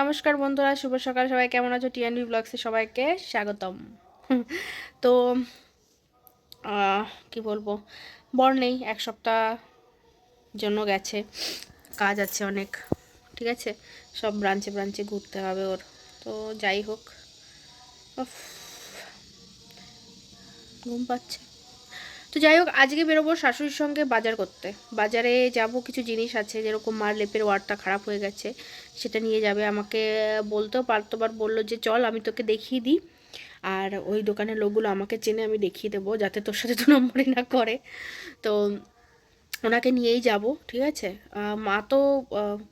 নমস্কার বন্ধুরা, শুভ সকাল। সবাই কেমন আছো? টিএনবি ব্লগসে সবাইকে স্বাগতম। তো কি বলব? বর নেই, এক সপ্তাহ জন্য গেছে। কাজ আছে অনেক, ঠিক আছে? সব ব্রাঞ্চে ব্রাঞ্চে ঘুরতে হবে ওর। তো যাই হোক ঘুম পাচ্ছে। তো যাই হোক, আজকে বেরোবো শাশুড়ির সঙ্গে বাজার করতে। বাজারে যাব, কিছু জিনিস আছে, যেরকম মার লেপের ওয়ারটা খারাপ হয়ে গেছে, সেটা নিয়ে যাবে। আমাকে বলতেও পারতো বার বলল যে, চল, আমি তোকে দেখিয়ে দিই। আর ওই দোকানের লোকগুলো আমাকে চেনে, আমি দেখিয়ে দেবো, যাতে তোর সাথে তো নম্বরই না করে। তো ওনাকে নিয়েই যাব, ঠিক আছে? মা তো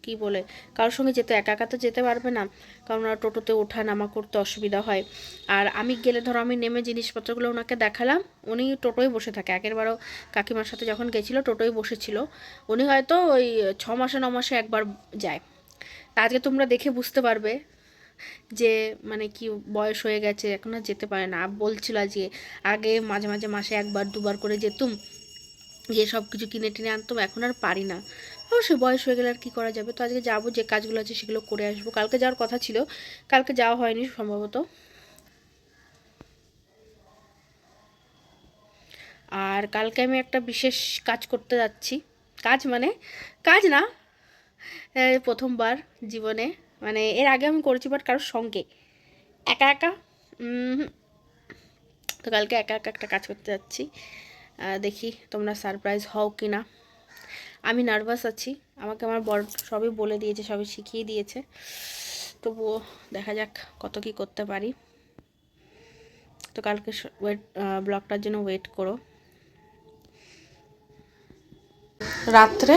কি বলে, কারোর সঙ্গে যেতে, একা একা তো যেতে পারবে না, কারণ ওরা টোটোতে ওঠা নামা করতে অসুবিধা হয়। আর আমি গেলে ধরো আমি নেমে জিনিসপত্রগুলো ওনাকে দেখালাম, উনি টোটোয় বসে থাকে। আগেরবারও কাকিমার সাথে যখন গেছিল, টোটোয় বসেছিল, উনি হয়তো ওই ছ মাসে, ন মাসে একবার যায়। আজকে তোমরা দেখে বুঝতে পারবে যে মানে কি বয়স হয়ে গেছে, এখন আর যেতে পারে না। বলছিল আজকে, আগে মাঝে মাঝে মাসে একবার, দুবার করে যেতুম গিয়ে সব কিছু কিনে টিনে আনতাম, এখন আর পারি না। অবশ্যই বয়স হয়ে গেলে আর কী করা যাবে? তো আজকে যাব, যে কাজগুলো আছে সেগুলো করে আসব। কালকে যাওয়ার কথা ছিল, কালকে যাওয়া হয়নি সম্ভবত। আর কালকে আমি একটা বিশেষ কাজ করতে যাচ্ছি। কাজ মানে? কাজ না প্রথমবার জীবনে। মানে এর আগে আমি করেছি বাট কারোর সঙ্গে। একা একা? তো কালকে একা একা একটা কাজ করতে যাচ্ছি। দেখি তোমরা সারপ্রাইজ হও কি না আমি নার্ভাস আছি। আমাকে আমার বর সবই বলে দিয়েছে, সবই শিখিয়ে দিয়েছে। তবুও দেখা যাক কত কি করতে পারি। তো কালকে ওয়েট ব্লগটার জন্য ওয়েট করো। রাত্রে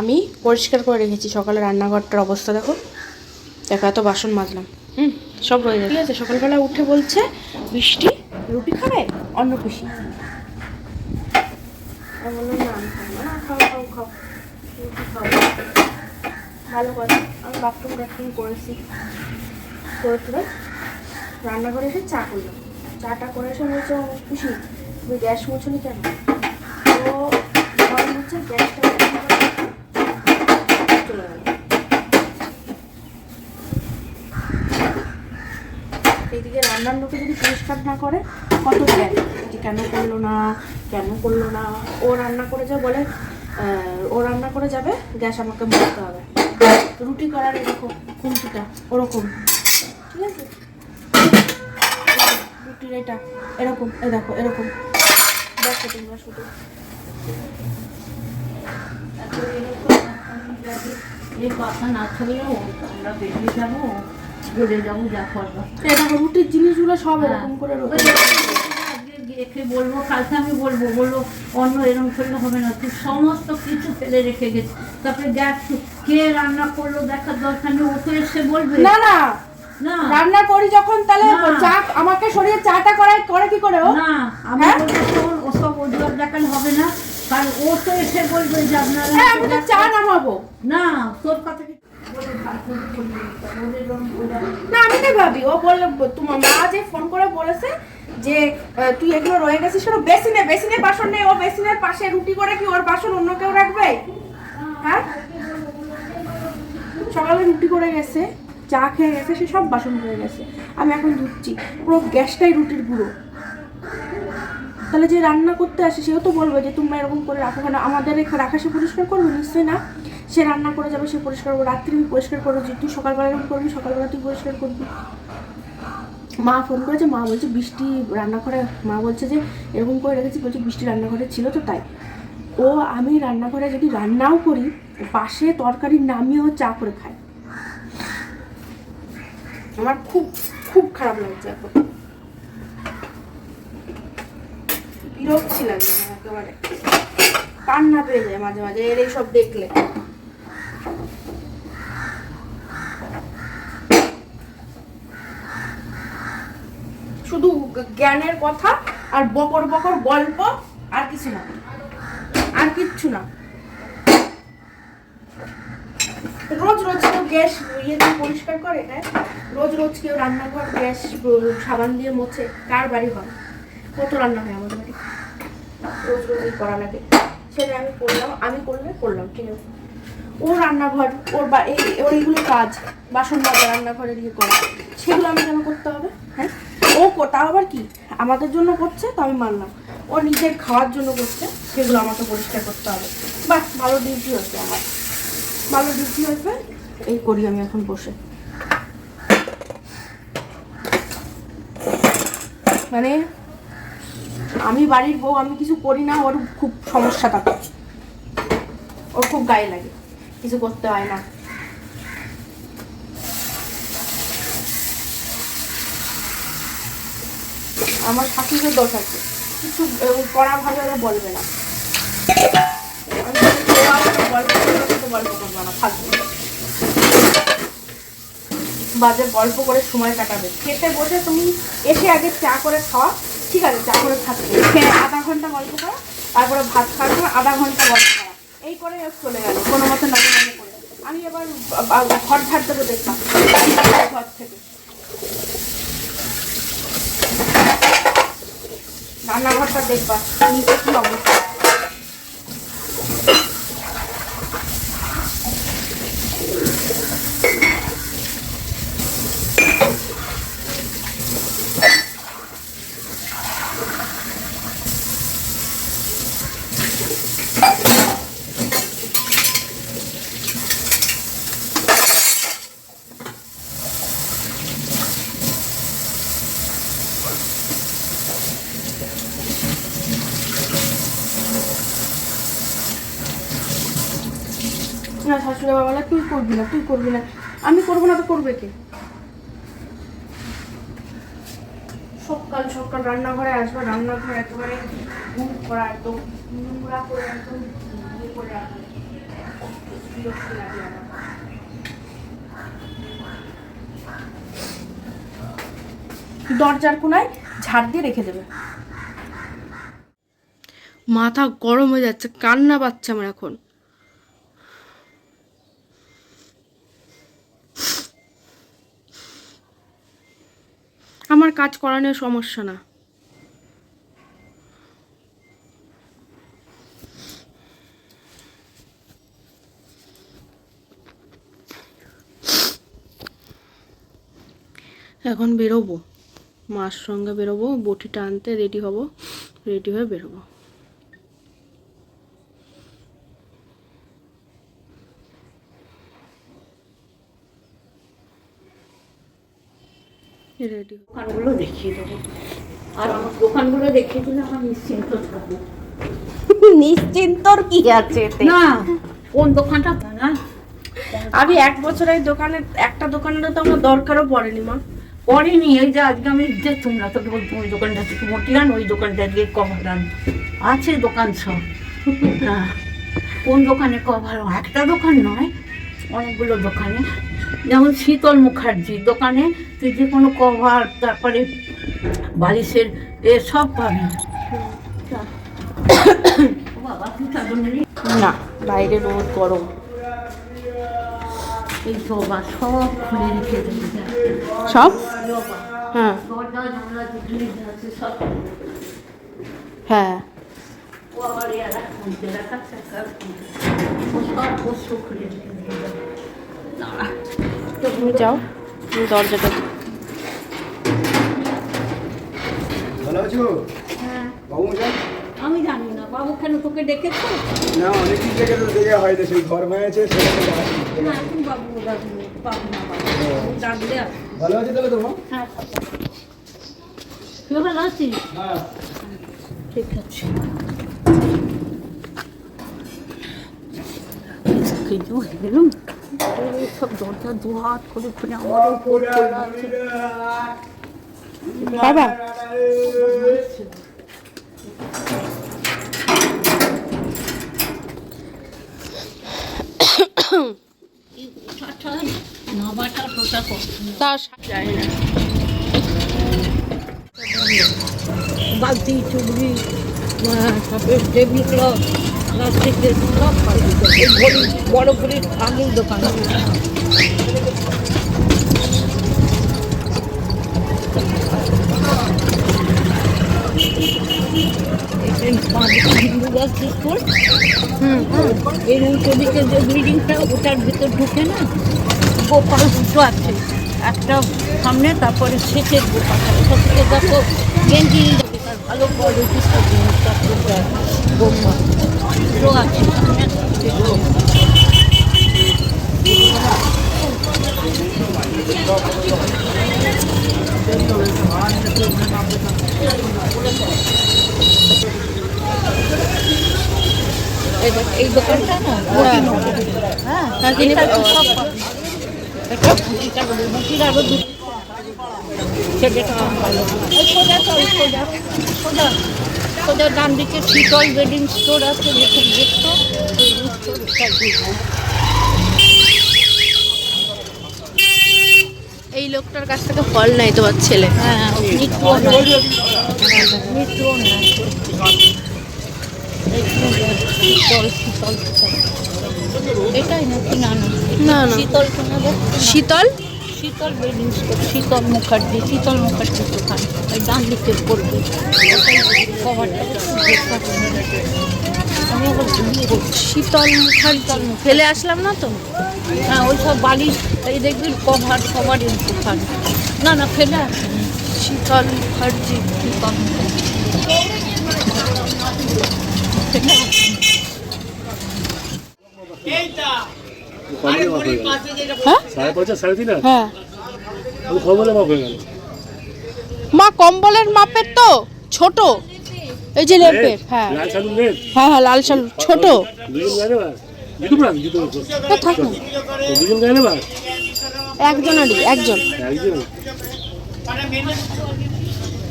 আমি পরিষ্কার করে রেখেছি, সকালে রান্নাঘরটার অবস্থা দেখো। দেখো, এত বাসন মাজলাম। হুম, সব রয়ে যাবে ঠিক আছে, সকালবেলা উঠে বলছে বৃষ্টি রুটি খাবে অন্য খুশি আমি বললাম না আমি খাব না খাও খাও খাও রুটি খাও ভালো কথা আমি বাথরুম টাথরুম করেছি করে টুরে রান্নাঘরে এসে চা করলাম চাটা করে এসে বলছে "ও, খুশি তুমি গ্যাস মুছনি কেন তো গরম হচ্ছে গ্যাসটা চলে গেল এইদিকে রান্নার লোকে যদি পরিষ্কার না করে কত দেয়? যে কেন করল না, কেন করল না? ও রান্না করে যা বলে ও রান্না করে যাবে, গ্যাস আমাকে মুছতে হবে। রুটি করার এরকম খুন্তিটা, ওরকম। ঠিক আছে? রুটির এটা, এরকম এ দেখো, এরকম। দেখো তোমরা শুধু। কথা না থাকলেও আমরা বেরিয়ে যাব। ঘুরে যাব যা করব এই রুটির জিনিসগুলো সব এরকম করে ওই রয়েছে আজকে গিয়ে বলব কালকে আমি বলব বলব অন্য এরকম করলে হবে না তুই সমস্ত কিছু ফেলে রেখে তারপরে গ্যাস কে রান্না করল দেখার দরকার নেই ও তো এসে বলবে। না না রান্না করি যখন তাহলে চা আমাকে সরিয়ে চাটা করাই করে কি করে ও? না আমি হ্যাঁ? অজুহাত দেখালে হবে না কারণ ও তো এসে বলবে যে আপনারা হ্যাঁ আমি তো চা নামাবো। না তোর কথা না, আমি তো ভাবি, ও বলল, তোমার মা যে ফোন করে বলেছে যে তুই এগুলো রয়ে গেছিস কেন বেসিনে বেসিনে বাসন নেই, ও বেসিনের পাশে রুটি করে কি ওর বাসন অন্য কেউ রাখবে? হ্যাঁ? সকালে রুটি করে গেছে, চা খেয়ে গেছে, সে সব বাসন হয়ে গেছে। আমি এখন ধুচ্ছি, পুরো গ্যাসটাই রুটির গুঁড়ো। তাহলে যে রান্না করতে আসে, সেও তো বলবে যে, তোমরা এরকম করে রাখো কেন? আমাদের রাখা সে পরিষ্কার করবে, নিশ্চয়ই না? সে রান্না করে যাবে, সে পরিষ্কার করব, রাত্রি আমি পরিষ্কার করব যে তুই সকালবেলা এরকম করবি, সকালবেলা তুই পরিষ্কার করবি। মা ফোন করেছে, মা বলছে বৃষ্টি রান্না রান্নাঘরে মা বলছে যে এরকম করে রেখেছি, বলছে বৃষ্টি রান্নাঘরে ছিল তো তাই। ও আমি রান্নাঘরে যদি রান্নাও করি পাশে তরকারি নামিয়েও চা করে খায়। আমার খুব খুব খারাপ লাগছে এখন। বিরক্তি লাগে একেবারে। কান্না পেয়ে যায় মাঝে মাঝে, এর এইসব দেখলে। শুধু জ্ঞানের কথা আর বকর বকর গল্প আর কিছু না। আর কিচ্ছু না। রোজ রোজ কেউ গ্যাস ইয়ে দিয়ে পরিষ্কার করে হ্যাঁ? রোজ রোজ কেউ রান্নাঘর গ্যাস সাবান দিয়ে মোছে, কার বাড়ি হয়? কত রান্না হয় আমাদের বাড়ি রোজ রোজ এই করা লাগে। সেটা আমি করলাম, আমি করলে করলাম, ঠিক আছে? ওর রান্নাঘর, ওর বা, এই এইগুলো কাজ, বাসন মাজা রান্নাঘরের ইয়ে করা, সেগুলো আমি কেন করতে হবে হ্যাঁ? ও তাও আবার কি? আমাদের জন্য করছে, তো আমি মানলাম। ও নিজের খাওয়ার জন্য করছে, সেগুলো আমাকে পরিষ্কার করতে হবে। বাহ, ভালো ডিউটি হয়েছে আমার। ভালো ডিউটি হয়েছে, এই করি আমি এখন বসে। মানে আমি বাড়ির বউ, আমি কিছু করি না, ওর খুব সমস্যা থাকে ওর খুব গায়ে লাগে, কিছু করতে হয় না। আমার শাশুড়ির দোষ আছে। কিছু করা ভালো ওরা বলবে না। গল্প না থাকবে বাজে গল্প করে সময় কাটাবে। খেতে বসে তুমি এসে আগে চা করে খাওয়া ঠিক আছে, চা করে থাকবে খেয়ে আধা ঘণ্টা গল্প করা, তারপরে ভাত সময় আধা ঘণ্টা গল্প করা। এই করে চলে গেল, কোনো মতে নজর নজর করে। আমি এবার ঘর ঝাড় দেবো দেখলাম, ঘর থেকে। রান্নাঘরটা দেখবা নিচে কি অবস্থা না শাশুড়ি বাবা বলে তুই করবি না তুই করবি না। আমি করব না তো করবে কে? সকাল সকাল রান্নাঘরে আসবে রান্নাঘর একেবারে ঘুম করা একদম নোংরা করে একদম ইয়ে করে রাখবে বিরক্তি লাগে আমার। দরজার কোনায় ঝাড় দিয়ে রেখে দেবে। মাথা গরম হয়ে যাচ্ছে কান্না পাচ্ছে আমার এখন। আমার কাজ করানোর সমস্যা না। এখন বেরোবো। মার সঙ্গে বেরোবো বটিটা আনতে রেডি হব, রেডি হয়ে বেরোবো। রেডি দোকানগুলো দেখিয়ে দেবো। আর আমার দোকানগুলো দেখিয়ে দিলে আমার নিশ্চিন্ত থাকব। নিশ্চিন্তর কি আছে না কোন দোকানটা না আমি এক বছর এই দোকানে একটা দোকানের তো আমার দরকারও পড়েনি মা। পড়িনি এই যে আজকে আমি যে তোমরা তোকে বলতো ওই দোকানটা থেকে মোটি আন ওই দোকানটা দিয়ে কভার আন। আছে দোকান সব। হ্যাঁ কোন দোকানে কভার একটা দোকান নয় অনেকগুলো দোকানে। যেমন শীতল মুখার্জির দোকানে তুই যে কোনো কভার তারপরে বালিশের এ সব পাবি? না বাইরে রোদ গরম। এই সবা সব খুলে রেখে সব? হ্যাঁ। হ্যাঁ। সব খুলে রেখে তুমি যাও তুমি দরজাটা ভালো আছো? হ্যাঁ। বাবু আমি জানি না বাবু কেন তোকে ডেকেছো? না অনেকদিন থেকে তো দেখে হয়তো সেই ঘর হয়েছে সেখানে আসি। না এখন বাবু ডাকবো পাবো না বাবু বাবু ডাকলে ভালো আছে তাহলে তোমার? হ্যাঁ তুই ভালো আছিস? হ্যাঁ। ঠিক আছে। গেলুম সব দরজা দু হাত করে খুলে আমারও উপর খোলা আছে বাবা বালতি চুবড়ি এই ঘড়ি বড় ঘড়ির আঙুল দোকান এই পাঁচ হিন্দু গাছ গার্লস স্কুল হুম। এর উল্টো দিকে যে বিল্ডিংটা ওটার ভিতর ঢুকে না গোপাল দুটো আছে একটা সামনে তারপরে শেষের গোপাল থেকে দেখো গেঞ্জি আর ভালো কোয়ালিটি সব জিনিসটা গোপাল দুটো আছে সামনে এই দেখ, এই দোকানটা না হ্যাঁ। হ্যাঁ হ্যাঁ, কিনে সোজা ডান দিকে শীতল বেডিং স্টোর আছে দেখুন দেখতো। এই লোকটার কাছ থেকে ফল নাই তোমার ছেলে। হ্যাঁ শীতল শীতল? শীতল। না। শীতল মুখার্জি শীতল মুখার্জি দোকান। ওই ডান দিকে পড়বে। আমি আবার ঘুমিয়ে শীতল মুখার্জি। ফেলে আসলাম না তো? হ্যাঁ ওই সব বালিশ এই দেখবি কভার কভারের দোকান। না না ফেলে আসেনি শীতল মুখার্জি শীতল মুখার্জি। মাপ হয়ে হ্যাঁ? সাড়ে পঞ্চাশ সাড়ে তিন হ্যাঁ। আমি মাপ হয়ে গেল। মা কম্বলের মাপের তো ছোট। এই যে লেপের হ্যাঁ। লাল সালু নেই হ্যাঁ হ্যাঁ লাল শালু ছোট। দুজন গায়ে নেবা জুতো পড়া জুতো না থাক না। তো দুজন গায়ে নেবা একজনেরই একজন। একজন?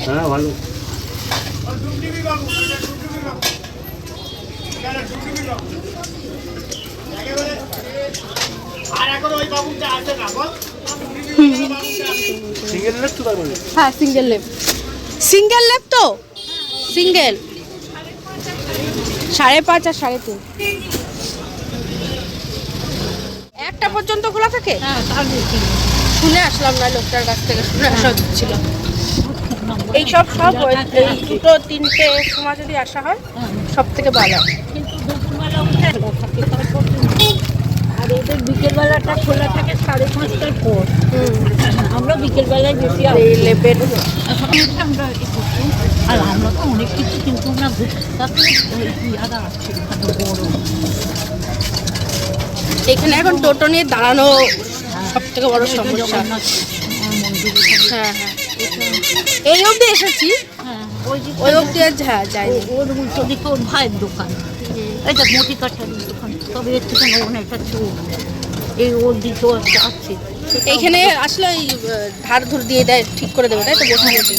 হ্যাঁ ভালো। হ্যাঁ সিঙ্গেল লেপ সিঙ্গেল লেপ তো? সিঙ্গেল সাড়ে পাঁচ আর সাড়ে তিন। একটা পর্যন্ত খোলা থাকে? হ্যাঁ। শুনে আসলাম না লোকটার কাছ থেকে শুনে আসা ছিল এই সব সব এই দুটো তিনটে সময় যদি আসা হয় হ্যাঁ, সব থেকে ভালো আর এদের বিকেলবেলাটা খোলা থাকে সাড়ে পাঁচটার পর। আমরা বিকেলবেলায় বেশি আর লেপের আমরা আর আমরা তো অনেক কিছু কিন্তু না তাতে ইয়ারা বড়। এখানে এখন টোটো নিয়ে দাঁড়ানো সব থেকে বড় সমস্যা। হ্যাঁ হ্যাঁ এই অবধি এসেছি? হ্যাঁ ওই যে ওই অবধি আর যা যায়নি ওর উল্টো দিকে ওর ভাইয়ের দোকান। এটা মোটি কাঠারির দোকান, তবে এর থেকে অনেকটা চোর এই ওর একটা আছে এইখানে আসলে ওই ধার ধুর দিয়ে দেয়, ঠিক করে দেবে, তাই তো বসে বসে?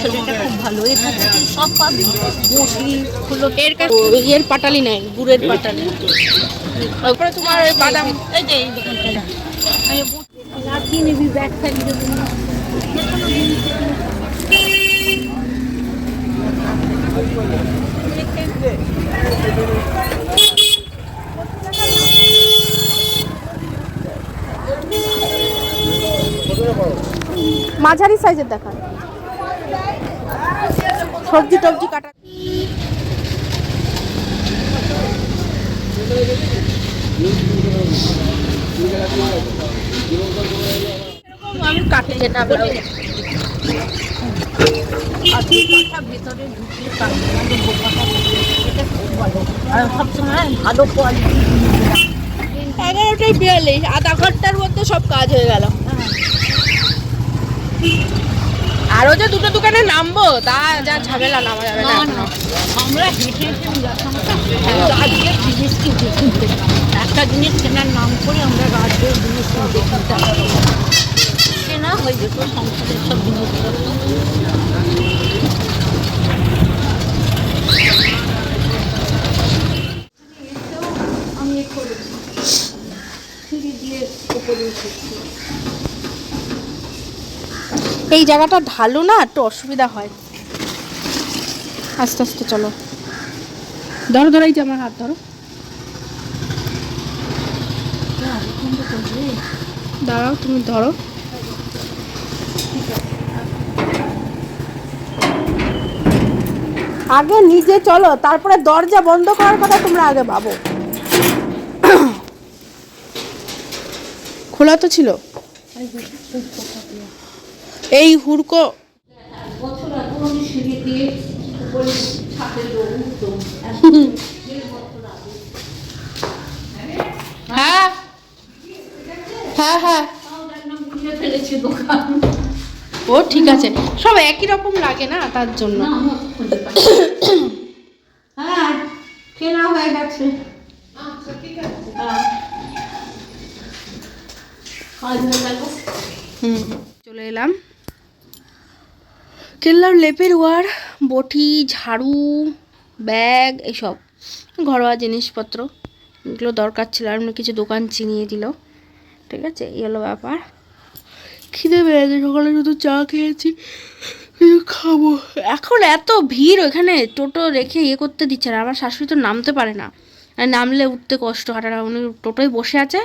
ছেলেটা খুব ভালো এখান থেকে সব পাবি বসি হলো এর ইয়ের পাটালি নেই গুড়ের পাটালি। তারপরে তোমার বাদাম। এই যে এই দোকানটা। কি নিবি ব্যাগ দেবো না মাঝারি সাইজের দেখান। সবজি টবজি কাটা আমি এই পাটা ভেতরে ঢুকিয়ে ভালো। আর সবসময় ভালো কোয়ালিটি এগারোটাই বিয়াল্লিশ আধা ঘণ্টার মধ্যে সব কাজ হয়ে গেল। আরও যে দুটো দোকানে নামবো তা যা ঝামেলা নামা যাবে না আমরা হেঁটে হেঁটে আজকে জিনিস কিনতে কিনতে একটা জিনিস কেনার নাম করে আমরা রাজ্যের জিনিস কিনতে কিনতে। কেনা হয়ে যেত সংসারের সব জিনিসপত্র আমি এ করেছি সিঁড়ি দিয়ে উপরে উঠেছি এই জায়গাটা ঢালু না? একটু অসুবিধা হয়। আস্তে আস্তে চলো। ধরো ধরো, এই যে আমার হাত, ধরো। দাঁড়াও, তুমি ধরো। আগে নিজে চলো, তারপরে দরজা বন্ধ করার কথা তোমরা আগে ভাবো। খোলা তো ছিল? এই হুড়কো হ্যাঁ। হ্যাঁ হ্যাঁ। ও, ঠিক আছে। সব একই রকম লাগে না তার জন্য? হ্যাঁ কেনা হয়ে গেছে। চলে এলাম। কিনলাম লেপের ওয়ার, বটি, ঝাড়ু, ব্যাগ, এসব। ঘরোয়া জিনিসপত্র। এগুলো দরকার ছিল, আর কিছু দোকান চিনিয়ে দিল। ঠিক আছে, এই হলো ব্যাপার। খিদে পেয়েছে, সকালে শুধু চা খেয়েছি। খাব। এখন এত ভিড় ওখানে, টোটো রেখে ইয়ে করতে দিচ্ছে না, আমার শাশুড়ি তো নামতে পারে না। নামলে উঠতে কষ্ট হাঁটাটা উনি টোটোয় বসে আছে।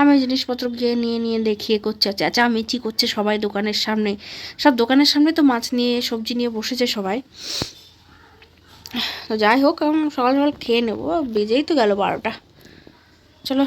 আমি জিনিসপত্র গিয়ে নিয়ে নিয়ে দেখিয়ে করছে চেঁচামেচি করছে সবাই দোকানের সামনে। সব দোকানের সামনে তো মাছ নিয়ে, সবজি নিয়ে বসেছে সবাই। তো যাই হোক সকাল সকাল খেয়ে নেব, বেজেই তো গেল বারোটা। চলো।